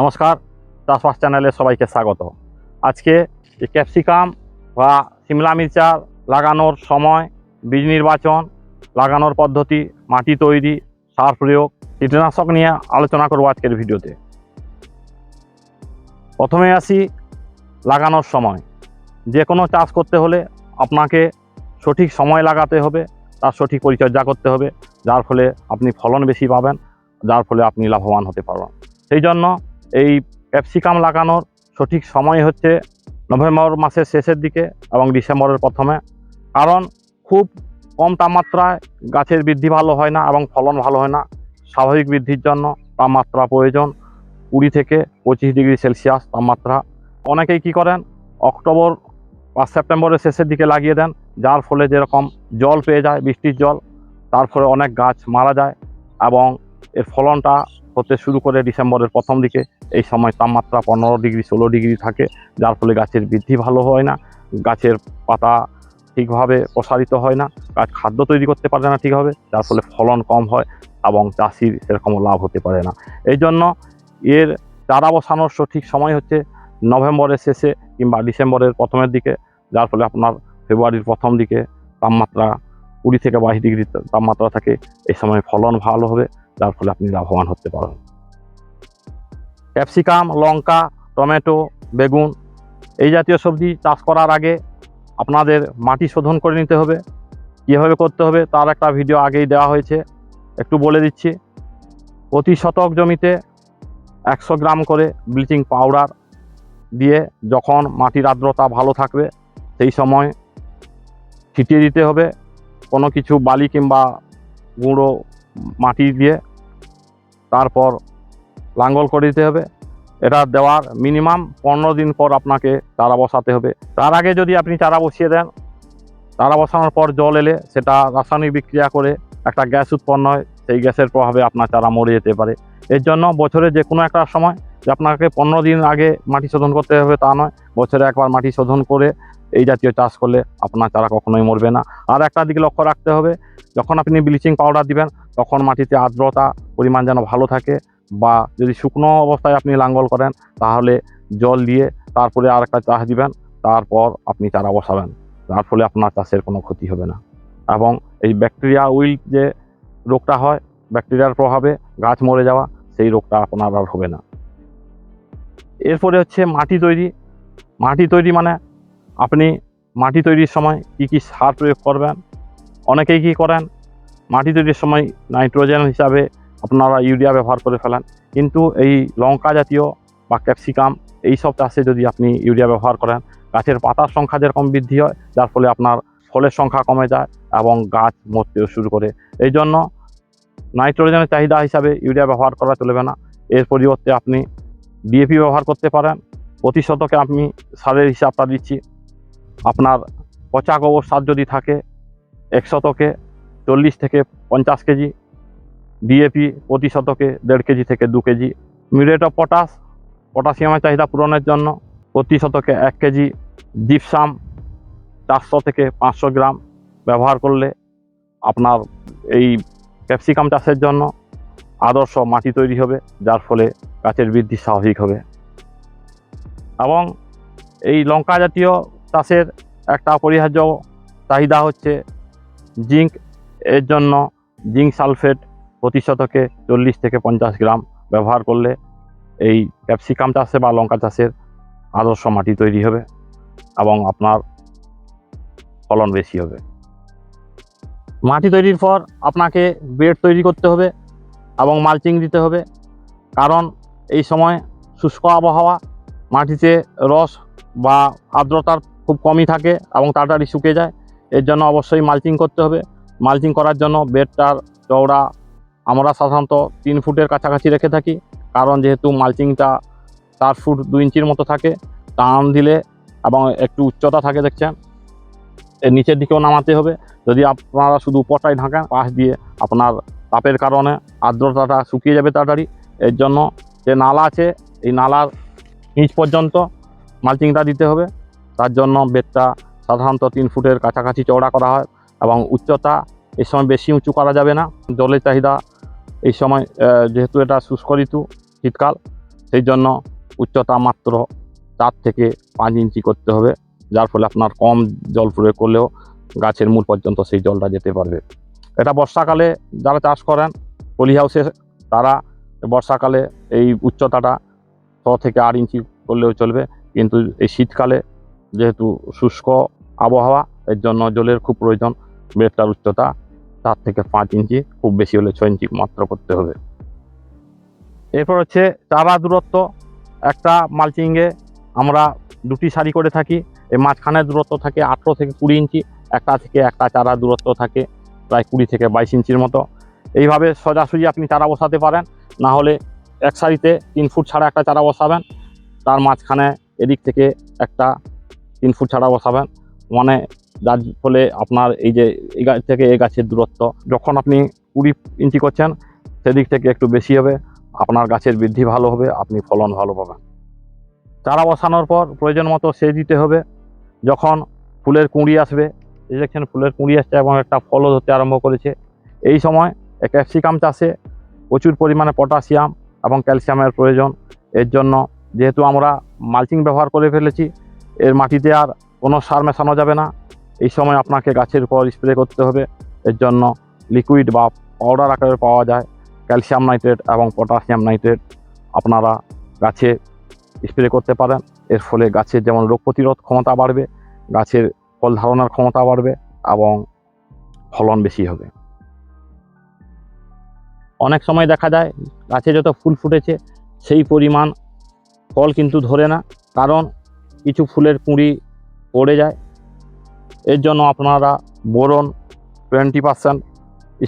নমস্কার, চাষবাস চ্যানেলে সবাইকে স্বাগত। আজকে ক্যাপসিকাম বা সিমলা মির্চা লাগানোর সময়, বীজ নির্বাচন, লাগানোর পদ্ধতি, মাটি তৈরি, সার প্রয়োগ, কীটনাশক নিয়ে আলোচনা করব আজকের ভিডিওতে। প্রথমে আসি লাগানোর সময়। যে কোনো চাষ করতে হলে আপনাকে সঠিক সময় লাগাতে হবে, তার সঠিক পরিচর্যা করতে হবে, যার ফলে আপনি ফলন বেশি পাবেন, যার ফলে আপনি লাভবান হতে পারবেন। সেই জন্য এই ক্যাপসিকাম লাগানোর সঠিক সময় হচ্ছে নভেম্বর মাসের শেষের দিকে এবং ডিসেম্বরের প্রথমে। কারণ খুব কম তাপমাত্রায় গাছের বৃদ্ধি ভালো হয় না এবং ফলন ভালো হয় না। স্বাভাবিক বৃদ্ধির জন্য তাপমাত্রা প্রয়োজন। কুড়ি থেকে পঁচিশ ডিগ্রি সেলসিয়াস তাপমাত্রা। অনেকেই কি করেন? অক্টোবর বা সেপ্টেম্বরের শেষের দিকে লাগিয়ে দেন, যার ফলে যেরকম জল পেয়ে যায়, বৃষ্টির জল, তার ফলে অনেক গাছ মারা যায় এবং এর ফলনটা হতে শুরু করে ডিসেম্বরের প্রথম দিকে। এই সময় তাপমাত্রা পনেরো ডিগ্রি, ষোলো ডিগ্রি থাকে, যার ফলে গাছের বৃদ্ধি ভালো হয় না। গাছের পাতা ঠিকভাবে প্রসারিত হয় না। গাছ খাদ্য তৈরি করতে পারে না ঠিকভাবে, যার ফলে ফলন কম হয় এবং চাষির সেরকম লাভ হতে পারে না। এই জন্য এর চারা বসানোর সঠিক সময় হচ্ছে নভেম্বরের শেষে কিংবা ডিসেম্বরের প্রথমের দিকে, যার ফলে আপনার ফেব্রুয়ারির প্রথম দিকে তাপমাত্রা কুড়ি থেকে বাইশ ডিগ্রি তাপমাত্রা থাকে। এই সময় ফলন ভালো হবে। যার ফলে আপনি লাভবান হতে পারেন ক্যাপসিকাম, লঙ্কা, টমেটো, বেগুন এই জাতীয় সবজি চাষ করার আগে আপনাদের মাটি শোধন করে নিতে হবে। কীভাবে করতে হবে তার একটা ভিডিও আগেই দেওয়া হয়েছে। একটু বলে দিচ্ছি। প্রতি শতক জমিতে একশো গ্রাম করে ব্লিচিং পাউডার দিয়ে যখন মাটির আর্দ্রতা ভালো থাকবে, সেই সময় ছিটিয়ে দিতে হবে। কোনো কিছু বালি কিংবা গুঁড়ো মাটি দিয়ে তারপর লাঙ্গল করে দিতে হবে। এটা দেওয়ার মিনিমাম পনেরো দিন পর আপনাকে চারা বসাতে হবে। তার আগে যদি আপনি চারা বসিয়ে দেন, চারা বসানোর পর জল এলে সেটা রাসায়নিক বিক্রিয়া করে একটা গ্যাস উৎপন্ন হয়, সেই গ্যাসের প্রভাবে আপনার চারা মরে যেতে পারে। এর জন্য বছরে যে কোনো একটা সময় যে আপনাকে পনেরো দিন আগে মাটি শোধন করতে হবে তা নয়, বছরে একবার মাটি শোধন করে এই জাতীয় চাষ করলে আপনার চারা কখনোই মরবে না। আর একটা দিকে লক্ষ্য রাখতে হবে, যখন আপনি ব্লিচিং পাউডার দিবেন, তখন মাটিতে আর্দ্রতা পরিমাণ যেন ভালো থাকে বা যদি শুকনো অবস্থায় আপনি লাঙ্গল করেন, তাহলে জল দিয়ে তারপরে আর একটা চাষ দিবেন, তারপর আপনি চারা বসাবেন। যার ফলে আপনার চাষের কোনো ক্ষতি হবে না। এবং এই ব্যাকটেরিয়া উইল যে রোগটা হয় ব্যাকটেরিয়ার প্রভাবে গাছ মরে যাওয়া, সেই রোগটা আপনার আর হবে না। এরপরে হচ্ছে মাটি তৈরি। মাটি তৈরি মানে আপনি মাটি তৈরির সময় কি কি সার প্রয়োগ করবেন? অনেকেই কি করেন? মাটি তৈরির সময় নাইট্রোজেন হিসাবে আপনারা ইউরিয়া ব্যবহার করে ফেলেন। কিন্তু এই লঙ্কা জাতীয় বা ক্যাপসিকাম এই সব চাষে যদি আপনি ইউরিয়া ব্যবহার করেন, গাছের পাতার সংখ্যা যেরকম বৃদ্ধি হয়, যার ফলে আপনার ফলের সংখ্যা কমে যায় এবং গাছ মরতেও শুরু করে। এই জন্য নাইট্রোজেনের চাহিদা হিসাবে ইউরিয়া ব্যবহার করা চলবে না। এর পরিবর্তে আপনি ডিএপি ব্যবহার করতে পারেন। প্রতি শতকে আপনি সারের হিসাবটা দিচ্ছি। আপনার পচা গোবর সার যদি থাকে, এক শতকে চল্লিশ থেকে পঞ্চাশ কেজি ডিএপি প্রতি শতকে দেড় কেজি থেকে দু কেজি, মিউরেট অফ পটাশ, পটাশিয়ামের চাহিদা পূরণের জন্য প্রতি শতকে এক কেজি জিপসাম চারশো থেকে পাঁচশো গ্রাম ব্যবহার করলে আপনার এই ক্যাপসিকাম চাষের জন্য আদর্শ মাটি তৈরি হবে, যার ফলে গাছের বৃদ্ধি স্বাভাবিক হবে। এবং এই লঙ্কা জাতীয় চাষের একটা অপরিহার্য চাহিদা হচ্ছে জিঙ্ক। এর জন্য জিঙ্ক সালফেট প্রতি শতকে চল্লিশ থেকে পঞ্চাশ গ্রাম ব্যবহার করলে এই ক্যাপসিকাম চাষে বা লঙ্কা চাষের আদর্শ মাটি তৈরি হবে এবং আপনার ফলন বেশি হবে। মাটি তৈরির পর আপনাকে বেড তৈরি করতে হবে এবং মালচিং দিতে হবে কারণ এই সময় শুষ্ক আবহাওয়া, মাটিতে রস বা আর্দ্রতার খুব কমই থাকে এবং তাড়াতাড়ি শুকে যায়। এর জন্য অবশ্যই মালচিং করতে হবে। মালচিং করার জন্য বেডটার, চওড়া, আমরা সাধারণত তিন ফুটের কাছাকাছি রেখে থাকি। কারণ যেহেতু মালচিংটা চার ফুট দু ইঞ্চির মতো থাকে, টান দিলে এবং একটু উচ্চতা থাকে দেখছেন, এর নিচের দিকেও নামাতে হবে। যদি আপনারা শুধু উপরটাই ঢাকেন, পাশ দিয়ে আপনার তাপের কারণে আর্দ্রতাটা শুকিয়ে যাবে তাড়াতাড়ি। এর জন্য যে নালা আছে, এই নালার নিচ পর্যন্ত মালচিংটা দিতে হবে। তার জন্য বেতটা সাধারণত তিন ফুটের কাছাকাছি চওড়া করা হয় এবং উচ্চতা এই সময় বেশি উঁচু করা যাবে না। জলের চাহিদা এই সময় যেহেতু এটা শুষ্ক ঋতু, শীতকাল, সেই জন্য উচ্চতা মাত্র চার থেকে পাঁচ ইঞ্চি করতে হবে, যার ফলে আপনার কম জল প্রয়োগ করলেও গাছের মূল পর্যন্ত সেই জলটা যেতে পারবে। এটা বর্ষাকালে যারা চাষ করেন, পলি হাউসে তারা বর্ষাকালে এই উচ্চতাটা ছ থেকে আট ইঞ্চি করলেও চলবে, কিন্তু এই শীতকালে যেহেতু শুষ্ক আবহাওয়া, এর জন্য জলের খুব প্রয়োজন। বেডটার উচ্চতা চার থেকে পাঁচ ইঞ্চি, খুব বেশি হলে ছয় ইঞ্চি মাত্র করতে হবে। এরপর হচ্ছে চারা দূরত্ব। একটা মালচিংয়ে আমরা দুটি সারি করে থাকি। এই মাঝখানের দূরত্ব থাকে আঠেরো থেকে কুড়ি ইঞ্চি, একটা থেকে একটা চারা দূরত্ব থাকে প্রায় কুড়ি থেকে বাইশ ইঞ্চির মতো। এইভাবে সোজাসুজি আপনি চারা বসাতে পারেন। না হলে এক সারিতে তিন ফুট ছাড়া একটা চারা বসাবেন। তার মাঝখানে এদিক থেকে একটা তিন ফুট ছাড়া বসাবেন। মানে যার ফলে আপনার এই যে এই গাছ থেকে এই গাছের দূরত্ব, যখন আপনি কুড়ি ইঞ্চি করছেন, সেদিক থেকে একটু বেশি হবে, আপনার গাছের বৃদ্ধি ভালো হবে, আপনি ফলন ভালো পাবেন। চারা বসানোর পর প্রয়োজন মতো সে দিতে হবে। যখন ফুলের কুঁড়ি আসবে, এই দেখছেন ফুলের কুঁড়ি আসছে এবং একটা ফলও ধরতে আরম্ভ করেছে। এই সময় ক্যাপসিকাম চাষে প্রচুর পরিমাণে পটাশিয়াম এবং ক্যালসিয়ামের প্রয়োজন। এর জন্য যেহেতু আমরা মালচিং ব্যবহার করে ফেলেছি এর মাটিতে আর কোনো সার মেশানো যাবে না। এই সময় আপনাকে গাছের উপর স্প্রে করতে হবে। এর জন্য লিকুইড বা পাউডার আকারে পাওয়া যায়। ক্যালসিয়াম নাইট্রেট এবং পটাশিয়াম নাইট্রেট আপনারা গাছে স্প্রে করতে পারেন। এর ফলে গাছের যেমন রোগ প্রতিরোধ ক্ষমতা বাড়বে, গাছের ফল ধারণার ক্ষমতা বাড়বে এবং ফলন বেশি হবে। অনেক সময় দেখা যায় গাছে যত ফুল ফুটেছে, সেই পরিমাণ ফল কিন্তু ধরে না। কারণ কিছু ফুলের কুঁড়ি পড়ে যায়। এর জন্য আপনারা বোরন টোয়েন্টি পার্সেন্ট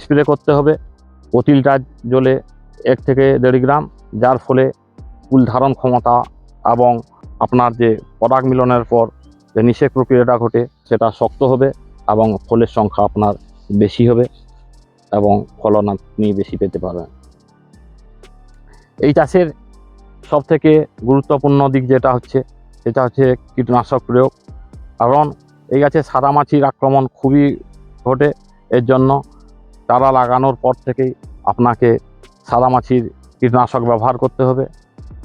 স্প্রে করতে হবে। প্রতি জলে এক থেকে দেড় গ্রাম, যার ফলে ফুল ধারণ ক্ষমতা এবং আপনার যে পরাগ মিলনের পর যে নিষেক প্রক্রিয়াটা ঘটে, সেটা শক্ত হবে এবং ফলের সংখ্যা আপনার বেশি হবে এবং ফলন আপনি বেশি পেতে পারবেন। এই চাষের সবথেকে গুরুত্বপূর্ণ দিক যেটা হচ্ছে সেটা হচ্ছে কীটনাশক প্রয়োগ। কারণ এই গাছে সাদামাছির আক্রমণ খুবই ঘটে এর জন্য চারা লাগানোর পর থেকেই আপনাকে সাদামাছির কীটনাশক ব্যবহার করতে হবে।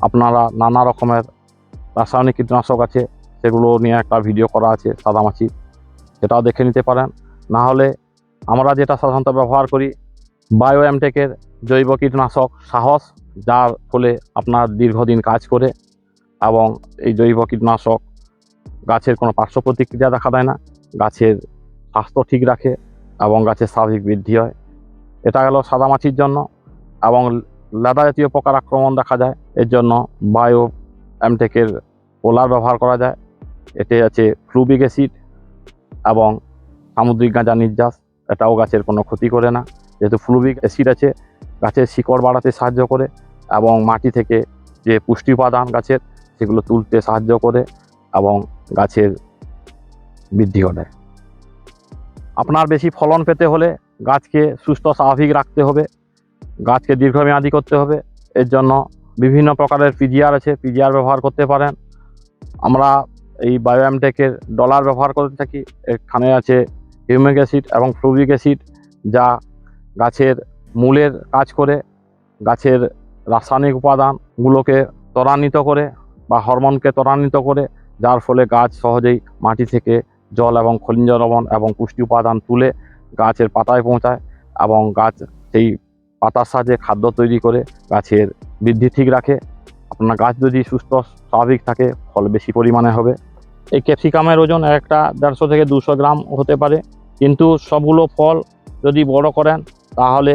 আপনারা নানা রকমের রাসায়নিক কীটনাশক আছে, সেগুলো নিয়ে একটা ভিডিও করা আছে সাদামাছি, সেটাও দেখে নিতে পারেন। না হলে আমরা যেটা সাধারণত ব্যবহার করি বায়ো এমটেকের জৈব কীটনাশক সাহস, যার ফলে আপনার দীর্ঘদিন কাজ করে এবং এই জৈব কীটনাশক গাছের কোনো পার্শ্ব প্রতিক্রিয়া দেখা দেয় না। গাছের স্বাস্থ্য ঠিক রাখে এবং গাছের স্বাভাবিক বৃদ্ধি হয়। এটা গেল সাদামাছির জন্য এবং লেদা জাতীয় পোকার আক্রমণ দেখা যায়। এর জন্য বায়ো এমটেকের পোলার ব্যবহার করা যায়। এতে আছে ফ্লুবিক অ্যাসিড এবং সামুদ্রিক গাঁজা নির্যাস। এটাও গাছের কোনো ক্ষতি করে না। যেহেতু ফ্লুবিক অ্যাসিড আছে, গাছের শিকড় বাড়াতে সাহায্য করে এবং মাটি থেকে যে পুষ্টি উপাদান গাছের সেগুলো তুলতে সাহায্য করে এবং গাছের বৃদ্ধি ঘটায়। আপনার বেশি ফলন পেতে হলে গাছকে সুস্থ, স্বাভাবিক রাখতে হবে। গাছকে দীর্ঘমেয়াদী করতে হবে। এর জন্য বিভিন্ন প্রকারের পিজিআর আছে। পিজিআর ব্যবহার করতে পারেন। আমরা এই বায়োএমটেকের ডলার ব্যবহার করে থাকি। এখানে আছে হিউমিক অ্যাসিড এবং ফ্লুবিক অ্যাসিড যা গাছের মূলের কাজ করে। গাছের রাসায়নিক উপাদানগুলোকে ত্বরান্বিত করে। বা হরমোনকে ত্বরান্বিত করে, যার ফলে গাছ সহজেই মাটি থেকে জল এবং খনিজ লবণ এবং পুষ্টি উপাদান তুলে গাছের পাতায় পৌঁছায় এবং গাছ সেই পাতার সাহায্যে খাদ্য তৈরি করে গাছের বৃদ্ধি ঠিক রাখে। আপনার গাছ যদি সুস্থ, স্বাভাবিক থাকে, ফল বেশি পরিমাণে হবে। এই ক্যাপসিকামের ওজন একটা দেড়শো থেকে দুশো গ্রাম হতে পারে। কিন্তু সবগুলো ফল যদি বড় করেন, তাহলে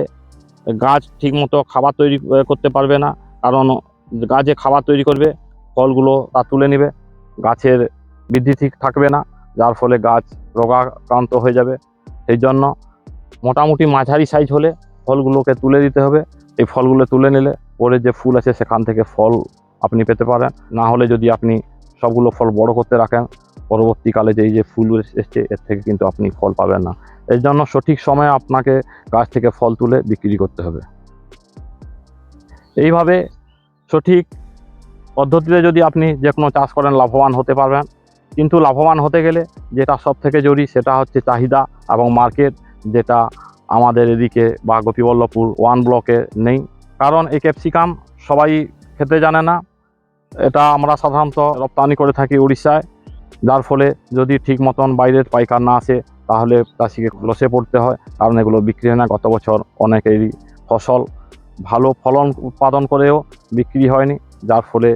গাছ ঠিকমতো খাবার তৈরি করতে পারবে না। কারণ গাছে খাবার তৈরি করবে ফলগুলো তা তুলে নেবে। গাছের বৃদ্ধি ঠিক থাকবে না, যার ফলে গাছ রোগাক্রান্ত হয়ে যাবে। সেই জন্য মোটামুটি মাঝারি সাইজ হলে ফলগুলোকে তুলে দিতে হবে। এই ফলগুলো তুলে নিলে পরে যে ফুল আছে সেখান থেকে ফল আপনি পেতে পারেন। না হলে যদি আপনি সবগুলো ফল বড় করতে রাখেন, পরবর্তীকালে যে এই যে ফুল এসছে, এর থেকে কিন্তু আপনি ফল পাবেন না। এর জন্য সঠিক সময়ে আপনাকে গাছ থেকে ফল তুলে বিক্রি করতে হবে। এইভাবে সঠিক পদ্ধতিতে যদি আপনি যে কোনো চাষ করেন, লাভবান হতে পারবেন। কিন্তু লাভবান হতে গেলে যেটা সব থেকে জরুরি সেটা হচ্ছে চাহিদা এবং মার্কেট, যেটা আমাদের এদিকে বা গোপীবল্লভপুর ওয়ান ব্লকে নেই। কারণ এই ক্যাপসিকাম সবাই খেতে জানে না। এটা আমরা সাধারণত রপ্তানি করে থাকি উড়িষ্যায়। যার ফলে যদি ঠিক মতন বাইরের পাইকার না আসে, তাহলে চাষিকে লসে পড়তে হয়। কারণ এগুলো বিক্রি হয় না। গত বছর অনেকেরই ফসল ভালো ফলন উৎপাদন করেও বিক্রি হয়নি। যার ফলে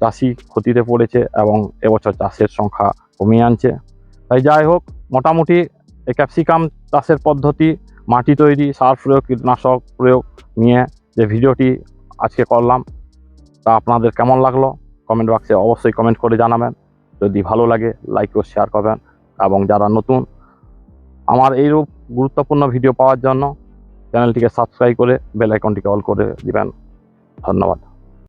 চাষি ক্ষতিতে পড়েছে এবং এবছর চাষের সংখ্যা কমিয়ে আনছে। তাই যাই হোক, মোটামুটি ক্যাপসিকাম চাষের পদ্ধতি, মাটি তৈরি, সার প্রয়োগ, কীটনাশক প্রয়োগ নিয়ে যে ভিডিওটি আজকে করলাম, তা আপনাদের কেমন লাগল? কমেন্ট বক্সে অবশ্যই কমেন্ট করে জানাবেন। যদি ভালো লাগে, লাইক ও শেয়ার করবেন। এবং যারা নতুন, আমার এইরূপ গুরুত্বপূর্ণ ভিডিও পাওয়ার জন্য চ্যানেলটিকে সাবস্ক্রাইব করে বেল আইকনটিকে অল করে দিবেন। ধন্যবাদ।